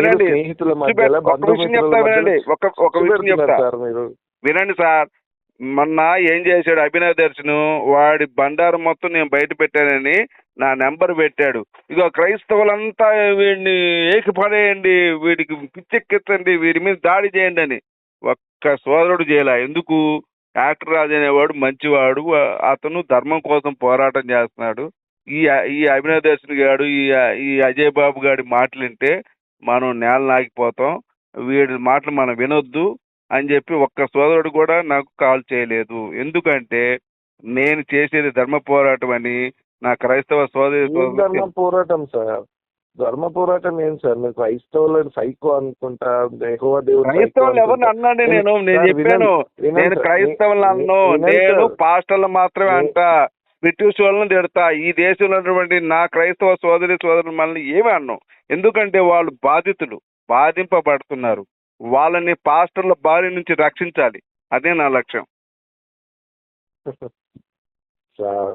వినండి. విషయం చెప్తా వినండి. ఒక ఒక విషయం చెప్తా. వినండి సార్. మొన్న ఏం చేశాడు అభినవ్ దర్శన్? వాడి బండారం మొత్తం నేను బయట పెట్టానని నా నెంబర్ పెట్టాడు. ఇదిగో క్రైస్తవులంతా వీడిని ఏకిపడేయండి వీడికి పిచ్చెక్కించండి వీడి మీద దాడి చేయండి అని. ఒక్క సోదరుడు చేయలే. ఎందుకు? యాక్టర్ రాజు అనేవాడు మంచివాడు. అతను ధర్మం కోసం పోరాటం చేస్తున్నాడు. ఈ ఈ అభినవ్ దర్శన్ గాడు ఈ ఈ అజయ్ బాబు గాడి మాటలు వింటే మనం నేల నాగిపోతాం. వీడి మాటలు మనం వినొద్దు అని చెప్పి ఒక్క సోదరుడు కూడా నాకు కాల్ చేయలేదు. ఎందుకంటే నేను చేసేది ధర్మ పోరాటం అని నా క్రైస్తవ సోదరి ధర్మ పోరాటం సార్? ధర్మ పోరాటం ఏం సార్? మీరు క్రైస్తవులను సైకో అనుకుంటా క్రైస్తవులు ఎవరిని అనుకుంటా. అన్నాండి నేను? నేను చెప్పాను. నేను క్రైస్తవులను వి- అన్ను వినండి నేను. పాస్టర్లు మాత్రమే అంట. బ్రిటిష్ వాళ్ళని తిడతా ఈ దేశంలో ఉన్నటువంటి నా క్రైస్తవ సోదరి సోదరులు మనల్ని ఏమి అన్నాం? ఎందుకంటే వాళ్ళు బాధితులు బాధింపబడుతున్నారు. వాళ్ళని పాస్టర్ల బారి నుంచి రక్షించాలి. అదే నా లక్ష్యం. సార్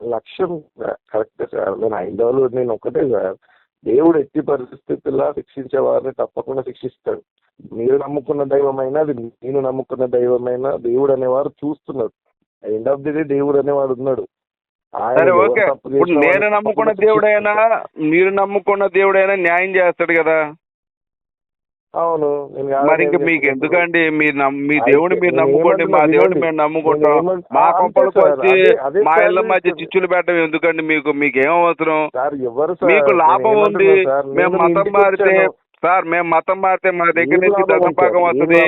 లక్ష్యం కరెక్ట్ సార్. నేను ఐదోలు నేను ఒకటే సార్. దేవుడు ఎట్టి పరిస్థితుల్లో శిక్షించే వారిని తప్పకుండా శిక్షిస్తాడు. మీరు నమ్ముకున్న దైవమైనా అది నేను నమ్ముకున్న దైవమైనా దేవుడు అనేవారు చూస్తున్నాడు ఎండ్ ఆఫ్ ది డే దేవుడు అనేవాడు ఉన్నాడు. సరే ఓకే ఇప్పుడు నేను నమ్ముకున్న దేవుడైనా. మీరు నమ్ముకున్న దేవుడైనా న్యాయం చేస్తాడు కదా అవును మరి ఇంకా మీకు? ఎందుకండి మీరు మీ దేవుడు మీరు నమ్ముకోండి మా దేవుడు. మేము నమ్ముకుంటాం మా కొంపలకు వచ్చి మా ఇళ్ళ మధ్య చిచ్చులు పెట్టడం ఎందుకండి మీకు మీకు ఏం అవసరం మీకు లాభం ఉంది మేము మతం మారితే. సార్ మేము మతం మారితే మా దగ్గర నుంచి దశంపాకం వస్తుంది?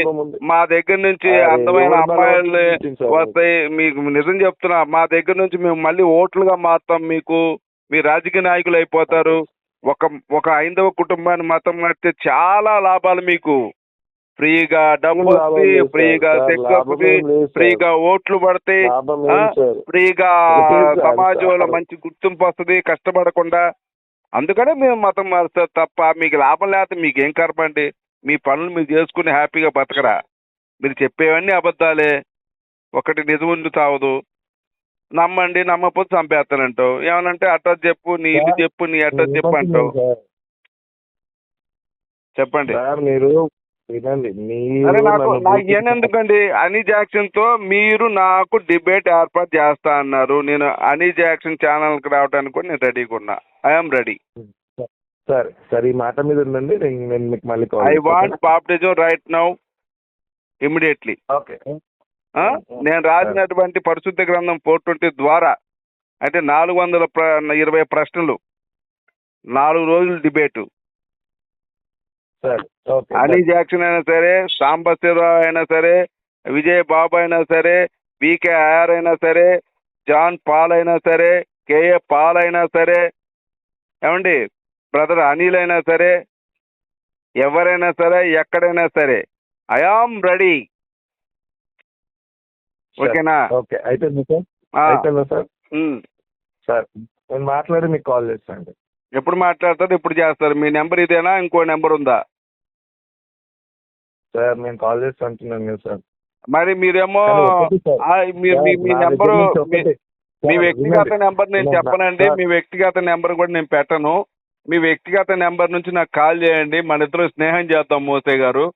మా దగ్గర నుంచి అందమైన అమ్మాయిలు? వస్తాయి మీకు నిజం చెప్తున్నా మా దగ్గర నుంచి మేము మళ్ళీ ఓట్లుగా మారుతాం మీకు మీ రాజకీయ నాయకులు అయిపోతారు ఒక ఒక ఐదవ కుటుంబాన్ని మతం మారితే చాలా లాభాలు మీకు ఫ్రీగా డబ్బు సార్. ఫ్రీగా సెక్స్ వస్తుంది. ఫ్రీగా ఓట్లు పడతాయి సార్ ఫ్రీగా సమాజంలో. మంచి గుర్తింపు వస్తుంది కష్టపడకుండా అందుకనే మేము మతం మారుస్తారు తప్ప మీకు లాభం లేకపోతే మీకు ఏం కర్మండి మీ పనులు మీరు చేసుకుని హ్యాపీగా బతకరా. మీరు చెప్పేవన్నీ అబద్ధాలే. ఒకటి నిజం ఉండి తావదు. నమ్మండి నమ్మకపోతే చంపేస్తానంటావు. ఏమనంటే అట్ట చెప్పు నీ ఇల్లు సార్, చెప్పు నీ అట్ట చెప్పు అంటావు. చెప్పండి. మీరు ఏనెందుకండి అని జాక్సన్తో మీరు నాకు డిబేట్ ఏర్పాటు చేస్తా అన్నారు. నేను అని జాక్సన్ ఛానల్కి రావడానికి కూడా నేను రెడీగా ఉన్నా. ఐఎమ్ రెడీ సరే సరే ఈ మాట మీద ఉండండి నేను నేను మీకు మళ్ళీ call I. Want baptism right now immediately okay. నేను రాసినటువంటి పరిశుద్ధ గ్రంథం ఫోర్ ట్వంటీ ద్వారా అంటే నాలుగు వందల ఇరవై ప్రశ్నలు నాలుగు రోజులు డిబేటు అనీ జాక్సన్ అయినా సరే సాంబశివరావు అయినా సరే విజయ్ బాబు అయినా సరే వికే ఆర్ అయినా సరే జాన్ పాల్ అయినా సరే కేఏ పాల్ అయినా సరే ఏమండి బ్రదర్ అనిల్ అయినా సరే ఎవరైనా సరే ఎక్కడైనా సరే ఐఆమ్ రెడీ. సరే. ఓకేనా? ఓకే. అయిపోయింది సార్ ఆ, అయిపోయిందా సార్. సార్ నేను మాట్లాడి మీకు కాల్ చేస్తాను ఎప్పుడు మాట్లాడతారు ఎప్పుడు చేస్తారు? మీ నెంబర్ ఇదేనా? ఇంకో నెంబర్ ఉందా? సార్ నేను కాల్ చేస్తా అంటున్నాను కదా సార్. మరి మీరేమో మీ నెంబరు మీ- వ్యక్తిగత. నెంబర్ నేను చెప్పనండి. మీ వ్యక్తిగత నెంబర్ కూడా నేను పెట్టను. మీ వ్యక్తిగత నెంబర్ నుంచి నాకు కాల్ చేయండి. మన ఇద్దరు స్నేహం చేద్దాం మోసే గారు.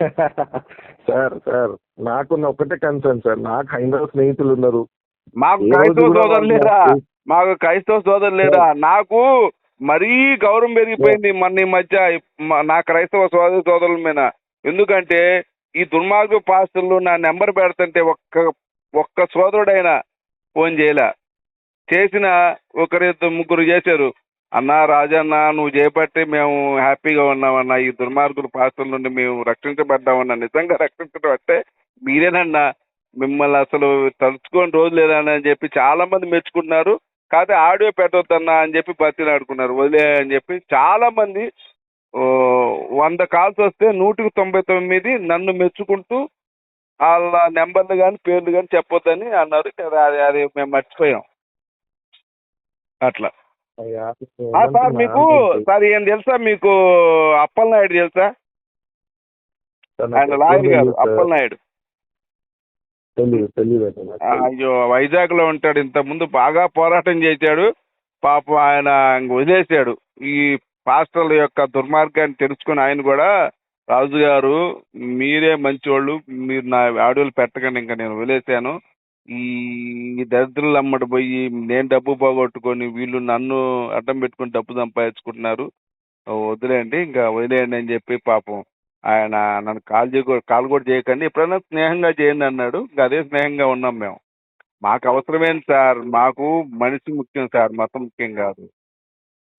సార్ సార్ నాకున్న ఒకటే కన్సర్న్ సార్. నాకు హైందవ స్నేహితులు ఉన్నారు. మాకు క్రైస్తవ సోదరు లేరా? నాకు- మాకు క్రైస్తవ సోదరు లేరా? నాకు మరీ గౌరవం పెరిగిపోయింది మన ఈ మధ్య. నా క్రైస్తవ సోదరు సోదరుల మీద. ఎందుకంటే ఈ దుర్మార్గ పాస్టర్లు నా నెంబర్ పెడుతుంటే ఒక్క ఒక్క సోదరుడైనా ఫోన్ చేయలే. చేసిన ఒకరిద్దరు ముగ్గురు చేశారు. అన్నా రాజన్న నువ్వు చేపట్టి మేము హ్యాపీగా ఉన్నామన్న ఈ దుర్మార్గుల పాస్టర్ల నుండి మేము రక్షించబడ్డామన్న నిజంగా రక్షించడం అంటే మీరేనన్నా మిమ్మల్ని అసలు తలుచుకొని రోజు లేదని అని చెప్పి చాలా మంది మెచ్చుకున్నారు కాకపోతే ఆడియో పెట్టొద్దన్నా అని చెప్పి బతిలాడుకున్నారు. వదిలే అని చెప్పి చాలా మంది వంద కాల్స్ వస్తే నూటికి తొంభై తొమ్మిది నన్ను మెచ్చుకుంటూ వాళ్ళ నెంబర్లు కానీ పేర్లు కానీ చెప్పొద్దని అన్నారు. కదా అది అది మేము మర్చిపోయాం. అట్లా. సార్ మీకు? సార్ ఏం తెలుసా? మీకు అప్పల్ నాయుడు తెలుసా ఆయన లాయర్ గారు తెలియదు సార్. అప్పల్ నాయుడు తెలియదు తెలియదు అండి నాకు ఆ, అయ్యో వైజాగ్లో ఉంటాడు. ఇంత ముందు బాగా పోరాటం చేశాడు. పాపం ఆయన వదిలేశాడు. ఈ పాస్టర్ల యొక్క దుర్మార్గాన్ని తెలుసుకుని ఆయన కూడా రాజు గారు మీరే మంచివాళ్ళు మీరు నా ఆడియోలు పెట్టకండి ఇంకా నేను వదిలేశాను. ఈ దరిద్రులు అమ్మడి పోయి నేను డబ్బు పోగొట్టుకొని వీళ్ళు నన్ను అడ్డం పెట్టుకుని డబ్బు సంపాదించుకుంటున్నారు. వదిలేయండి ఇంకా వదిలేయండి అని చెప్పి పాపం ఆయన నన్ను కాల్ చేయ కాల్ కూడా చేయకండి. ఎప్పుడైనా స్నేహంగా చేయండి అన్నాడు. ఇంకా అదే స్నేహంగా ఉన్నాం మేము. మాకు అవసరమేంటి సార్? మాకు మనిషి ముఖ్యం సార్ మతం ముఖ్యం కాదు.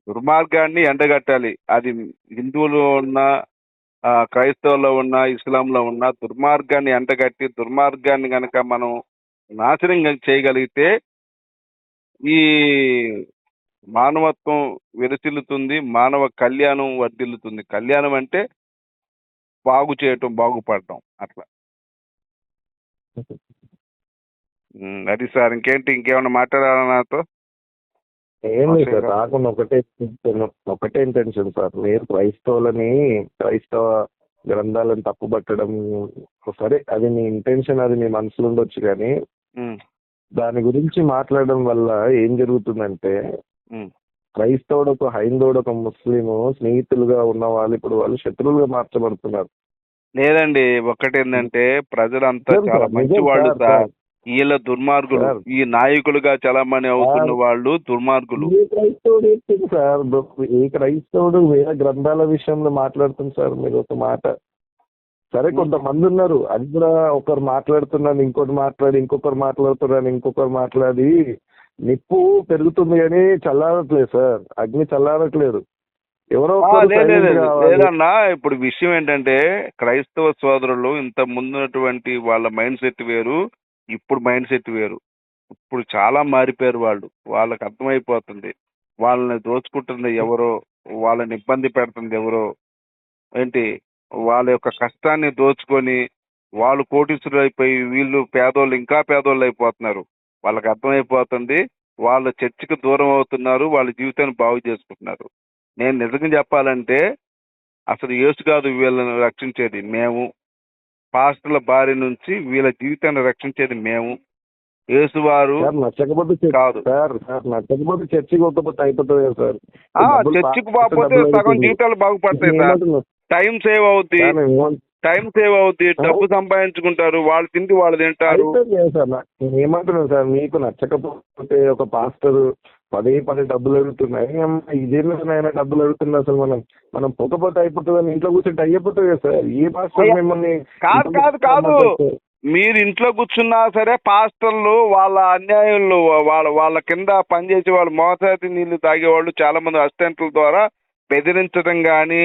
దుర్మార్గాన్ని ఎండగట్టాలి. అది హిందువులు ఉన్న క్రైస్తవుల్లో ఉన్న ఇస్లాంలో ఉన్న దుర్మార్గాన్ని ఎండగట్టి దుర్మార్గాన్ని కనుక మనం నాశనం చేయగలిగితే ఈ మానవత్వం విరసిల్లుతుంది మానవ కళ్యాణం వర్ధిల్లుతుంది కళ్యాణం అంటే బాగు చేయటం బాగుపడటం అట్లా. అది సార్ ఇంకేంటి ఇంకేమైనా మాట్లాడాలా నాతో? ఏం లేదు సార్. రాకుండా ఒకటే ఒకటే ఇంటెన్షన్ సార్ మీరు క్రైస్తవులని క్రైస్తవ గ్రంథాలను తప్పుపట్టడం సరే అది మీ ఇంటెన్షన్ అది మీ మనసులో ఉండొచ్చు కానీ దాని గురించి మాట్లాడడం వల్ల ఏం జరుగుతుందంటే. క్రైస్తవుడు ఒక హైందవుడు ఒక ముస్లిము స్నేహితులుగా ఉన్న వాళ్ళు ఇప్పుడు వాళ్ళు శత్రువులుగా మార్చబడుతున్నారు లేదండి ఒకటేంటంటే ప్రజలంతా నిజం చాలా మంచి వాళ్ళు సార్. వీళ్ళ దుర్మార్గులు. ఈ నాయకులుగా చలామణి అవుతున్న. వాళ్ళు దుర్మార్గులు. ఏ క్రైస్తవుడు ఏంటి సార్? ఏ క్రైస్తవుడు వేరే గ్రంథాల విషయంలో మాట్లాడుతుంది సార్ మీరు ఒక మాట. సరే కొంతమంది ఉన్నారు. అది కూడా ఒకరు మాట్లాడుతున్నాను ఇంకోటి మాట్లాడి ఇంకొకరు మాట్లాడుతున్నాను ఇంకొకరు మాట్లాడి నిప్పు పెరుగుతుంది కానీ చల్లారట్లేదు సార్. అగ్ని చల్లారట్లేదు. ఎవరో. లేదన్నా ఇప్పుడు విషయం ఏంటంటే క్రైస్తవ సోదరులు ఇంత ముందున్నటువంటి వాళ్ళ మైండ్ సెట్ వేరు. ఇప్పుడు మైండ్ సెట్ వేరు. ఇప్పుడు చాలా మారిపోయారు వాళ్ళు. వాళ్ళకి అర్థమైపోతుంది. వాళ్ళని దోచుకుంటుంది ఎవరో వాళ్ళని ఇబ్బంది పెడుతుంది ఎవరో. ఏంటి? వాళ్ళ యొక్క కష్టాన్ని దోచుకొని వాళ్ళు కోటీశ్వరులు అయిపోయి వీళ్ళు పేదోళ్ళు ఇంకా పేదోళ్ళు అయిపోతున్నారు వాళ్ళకి అర్థమైపోతుంది. వాళ్ళు చర్చికి దూరం అవుతున్నారు. వాళ్ళ జీవితాన్ని బాగు చేసుకుంటున్నారు. నేను నిజంగా చెప్పాలంటే అసలు యేసు కాదు వీళ్ళని రక్షించేది మేము. పాస్టర్ల బారి నుంచి వీళ్ళ జీవితాన్ని రక్షించేది మేము. యేసు వారు సార్ నచ్చకపోతే కాదు. సార్ నచ్చకపోతే చర్చికి పోకపోతే అయిపోతుంది సార్. చర్చికి పోకపోతే సగం. జీవితాలు బాగుపడతాయి సార్? టైం సేవ్ అవుద్ది. టైం సేవ్ అవుద్ది. డబ్బు సంపాదించుకుంటారు. వాళ్ళు తిండి వాళ్ళు తింటారు. సార్ ఏమంటున్నాను సార్ మీకు నచ్చకపోతే ఒక పాస్టర్ పదే పదే డబ్బులు అడుగుతున్నాయి. ఇదేమైనా డబ్బులు అడుగుతున్నా అసలు మనం? మనం పోకపోతే అయిపోతుంది ఇంట్లో కూర్చుంటే అయిపోతుంది కదా సార్? ఏ పాస్టర్ మిమ్మల్ని కాదు కాదు కాదు. మీరు ఇంట్లో కూర్చున్నా సరే పాస్టర్లు వాళ్ళ అన్యాయులు వాళ్ళ వాళ్ళ కింద పనిచేసే వాళ్ళు మోసాది నీళ్ళు తాగేవాళ్ళు చాలా మంది అసిస్టెంట్ల ద్వారా బెదిరించడం కానీ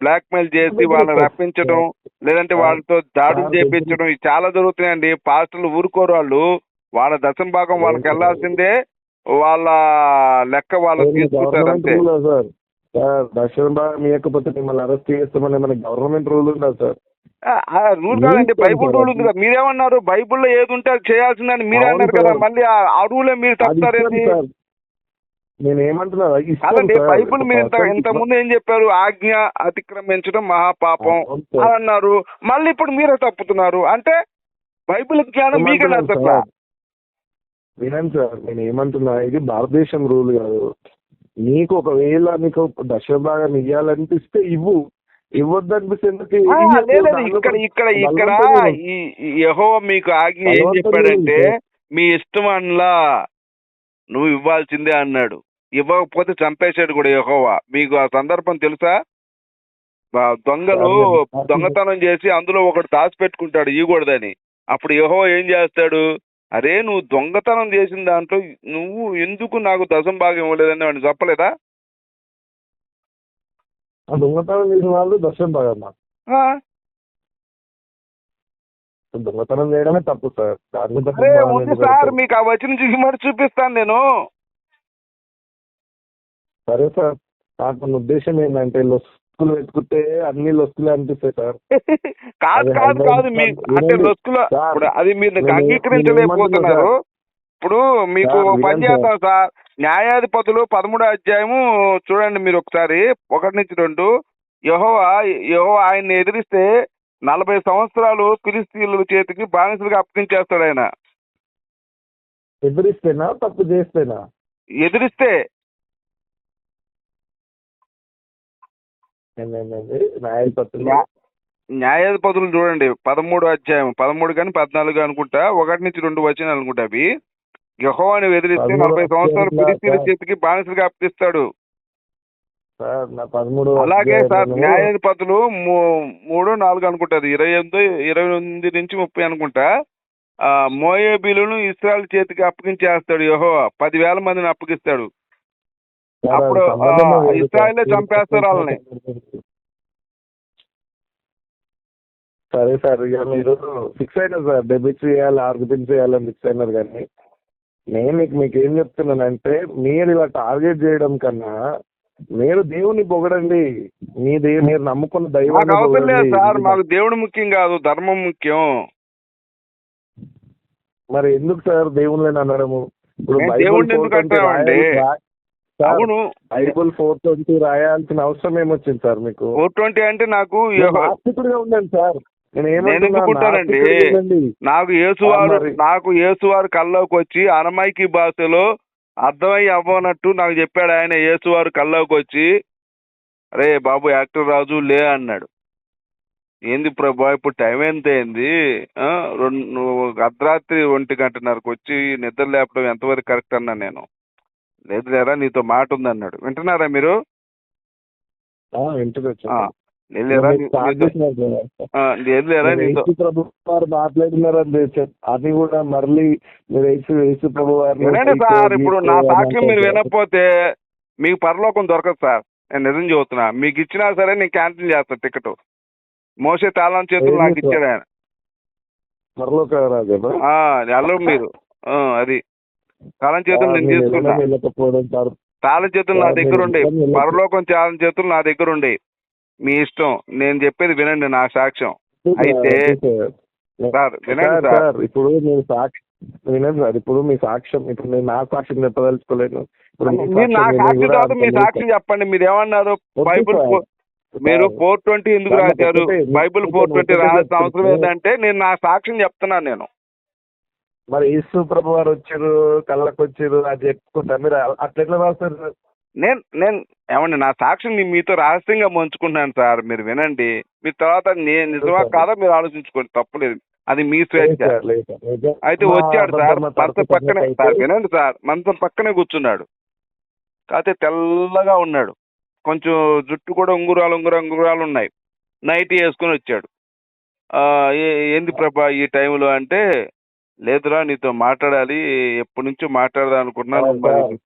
బ్లాక్ మెయిల్ చేసి వాళ్ళని రప్పించడం లేదంటే వాళ్ళతో దాడులు చేపించడం ఇవి చాలా జరుగుతున్నాయండి. పాస్టర్లు ఊరుకోరు వాళ్ళు. వాళ్ళ దశం భాగం వాళ్ళకి వెళ్ళాల్సిందే. వాళ్ళ లెక్క తీసుకుంటారు అంతే. Rule sir. సార్ దర్శనం బాగా మీయకపోతే మిమ్మల్ని అరెస్ట్ చేస్తామని మన గవర్నమెంట్ రూల్ ఉందా సార్? రూల్ కాదండి బైబుల్ రూల్ ఉంది కదా మీరేమన్నారు? బైబుల్లో ఏది ఉంటే అది చేయాల్సిందని మీరే అన్నారు కదా. మళ్ళీ ఆ- రూలే మీరు తప్పుతారేంటి? సార్. నేను ఏమంటున్నా అది ఇష్టం కాదండి సార్. బైబుల్ మీరు ఇంత ఇంత ముందు ఏం చెప్పారు? ఆజ్ఞ అతిక్రమించడం మహాపాపం. అని అన్నారు. మళ్ళీ ఇప్పుడు మీరే తప్పుతున్నారు. అంటే బైబిల్ జ్ఞానం మీకే నచ్చట్లా? వినండి సార్ నేను ఏమంటున్నా ఇది భారతదేశం రూల్ కాదు. నీకు ఒకవేళ నీకు దశ భాగం ఇవ్వాలనిపిస్తే ఇవ్వు. లేదు దాంట్లో ఇక్కడ ఇక్కడ యెహోవా మీకు ఆజ్ఞ ఏం చెప్పాడంటే. మీ ఇష్టం అనలా నువ్వు ఇవ్వాల్సిందే అన్నాడు. ఇవ్వకపోతే చంపేశాడు కూడా యెహోవా. మీకు ఆ సందర్భం తెలుసా? దొంగలు దొంగతనం చేసి అందులో ఒకటి దాచిపెట్టుకుంటాడు ఇవ్వకూడదని అప్పుడు యెహోవా ఏం చేస్తాడు? అరే నువ్వు దొంగతనం చేసిన దాంట్లో నువ్వు ఎందుకు నాకు దశం భాగం ఇవ్వలేదని వాడిని చెప్పలేదా? ఆ దొంగతనం చేసిన వాళ్ళు భాగమ్మా ఆ, దొంగతనం చేయడమే తప్పు సార్. భాగం ఉంది సార్? మీకు ఆ వచ్చిన చూసి మరి చూపిస్తాను నేను. సరే సార్. నాకు ఉద్దేశం ఏంటంటే లొస్తులు వెతుకుతే అన్ని లొస్తులే అనిపిస్తాయి సార్. కాదు కాదు కాదు మీ సార్, అంటే. లొస్కుల ఇప్పుడు అది మీరు నేను- అంగీకరించలేకపోతున్నారు. నేను ఇప్పుడు మీకు పని చేద్దాం సార్. న్యాయాధిపతులు పదమూడో అధ్యాయము చూడండి మీరు ఒకసారి ఒకటి నుంచి రెండు. యహోవా యహోవా ఆయన్ని ఎదిరిస్తే నలభై సంవత్సరాలు ఫిలిస్తీన్ల చేతికి బానిసలుగా అప్పగించేస్తాడు ఆయన. ఎదిరిస్తేనా తప్పు చేస్తేనా? ఎదిరిస్తే న్యాయాధిపతులు చూడండి పదమూడు అధ్యాయం పదమూడు కానీ పద్నాలుగు అనుకుంటా ఒకటి నుంచి రెండు వచ్చిన అనుకుంటా అవి. యెహోవాని పదమూడు నలభై సంవత్సరాలు సార్. చేతికి బానిసలుగా అప్పగిస్తాడు. పదమూడు అలాగే సార్ న్యాయాధిపతులు మూడు నాలుగు అనుకుంటారు ఇరవై ఎనిమిది ఇరవై ఎనిమిది నుంచి ముప్పై అనుకుంటా. ఆ మోయేబీలను ఇస్రాయల్ చేతికి అప్పగించేస్తాడు యహో పదివేల మందిని అప్పగిస్తాడు. అప్పుడు. ఇస్రాయేలే చంపేస్తారు వాళ్ళని. సరే సార్ ఇక మీరు ఫిక్స్ అయినారు సార్ డెబిట్ చేయాలి ఆర్గ్యుమెంట్ చేయాలని ఫిక్స్ అయినారు కానీ నేను మీకు మీకు ఏం చెప్తున్నానంటే మీరు ఇలా టార్గెట్ చేయడం కన్నా మీరు దేవుని పొగడండి మీ దేవు మీరు నమ్ముకున్న పొగడండి. సార్ మాకు దేవుడు ముఖ్యం కాదు ధర్మం ముఖ్యం మరి ఎందుకు సార్ దేవుళ్ళని అనడము ఇప్పుడు దేవుణ్ణి ఎందుకు 420 అంటామండి? అవును. బైబిల్ ఫోర్ ట్వంటీ రాయాల్సిన అవసరం ఏమొచ్చింది సార్ మీకు? ఫోర్ ట్వంటీ అంటే నాకు నాస్తికుడిగా ఉన్నాను సార్. నేను ఉండండి. నాకు యేసువారు. నాకు యేసువారు కల్లోకి వచ్చి అరమైకి భాషలో అర్థమై అవ్వనట్టు నాకు చెప్పాడు ఆయన యేసువారు కల్లోకి వచ్చి అరే బాబు యాక్టర్ రాజు లే అన్నాడు. ఏంది ప్రభా ఇప్పుడు టైం ఎంత అయింది? ఆ, రెండు అర్ధరాత్రి ఒంటి గంటన్నరకు వచ్చి నిద్ర లేపడం ఎంతవరకు కరెక్ట్ అన్నా నేను. లేదు లేరా నీతో మాట ఉంది అన్నాడు వింటున్నారా మీరు మాట్లాడినారని అది కూడా మళ్ళీ మీరు యేసు ప్రభు సార్ ఇప్పుడు నా సాక్ష్యం మీరు. వినకపోతే మీకు పరలోకం దొరకదు సార్. నేను నిజం చెబుతున్నా. మీకు ఇచ్చినా సరే నేను క్యాన్సిల్ చేస్తా టికెట్. మోసే తాళం చేతులు నాకు ఇచ్చాడు ఆయన. పరలోక మీరు. ఆ, అది. తాళం చేతులు నేను తీసుకున్నా తాళం చేతులు నా దగ్గర ఉండే పరలోకం తాళం చేతులు నా దగ్గర ఉండే మీ ఇష్టం. నేను చెప్పేది వినండి నా సాక్ష్యం. అయితే సార్. వినండి సార్ ఇప్పుడు నేను సాక్షి వినండి సార్ ఇప్పుడు మీ సాక్ష్యం ఇప్పుడు నేను నా సాక్ష్యం చెప్పదలుచుకోలేను. మీరు నా సాక్ష్యం సాక్షి కూడా మీ సాక్షి చెప్పండి. మీరు ఏమన్నారు బైబుల్ మీరు ఫోర్ ట్వంటీ ఎందుకు రాశారు? బైబిల్ ఫోర్ ట్వంటీ రాయాల్సిన అవసరం. ఏంటంటే నేను నా సాక్ష్యం చెప్తున్నాను నేను. మరి యేసు ప్రభు వారు వచ్చారు కళ్ళకు వచ్చారు అది చెప్పుకుంటా మీరు అట్లా ఎట్లా రాస్తారు సార్? నేను నేను ఏమండి నా సాక్ష్యం నేను మీతో రహస్యంగా పంచుకుంటున్నాను సార్ మీరు వినండి. మీ తర్వాత నేను నిజమా. కాదా మీరు ఆలోచించుకోండి తప్పులేదు. అది మీ స్వేచ్ఛ. అయితే వచ్చాడు సార్ మంచం పక్కనే సార్ వినండి సార్ మంచం పక్కనే కూర్చున్నాడు. కాకపోతే తెల్లగా ఉన్నాడు. కొంచెం జుట్టు కూడా ఉంగురాలు ఉంగురాలు ఉంగురాలు ఉన్నాయి. నైట్ వేసుకొని వచ్చాడు. ఏంది ప్రభా ఈ టైంలో అంటే లేదురా నీతో మాట్లాడాలి. ఎప్పటి నుంచో మాట్లాడదాం అనుకున్నాను మరి.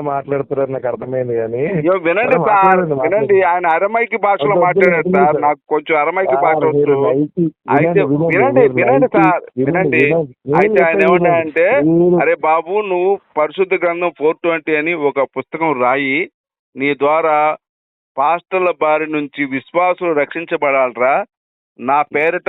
మాట్లాడుతున్నారని నాకు అర్థమైంది కానీ. వినండి సార్, వినండి. ఆయన అరమైకి భాషలో వద్దు, సార్. నాకు కొంచెం అరమైకి భాష వచ్చు. రైతు- అయితే వినండి, వినండి సార్ వినండి. అయితే ఆయన నేను ఏమన్నా చెప్పేది అంటే వినండి. అరే బాబు నువ్వు పరిశుద్ధ గ్రంథం ఫోర్ ట్వంటీ అని ఒక పుస్తకం రాయి. నీ ద్వారా పాస్టర్ల బారి నుంచి విశ్వాసులు రక్షించబడాలరా. నా పేరిట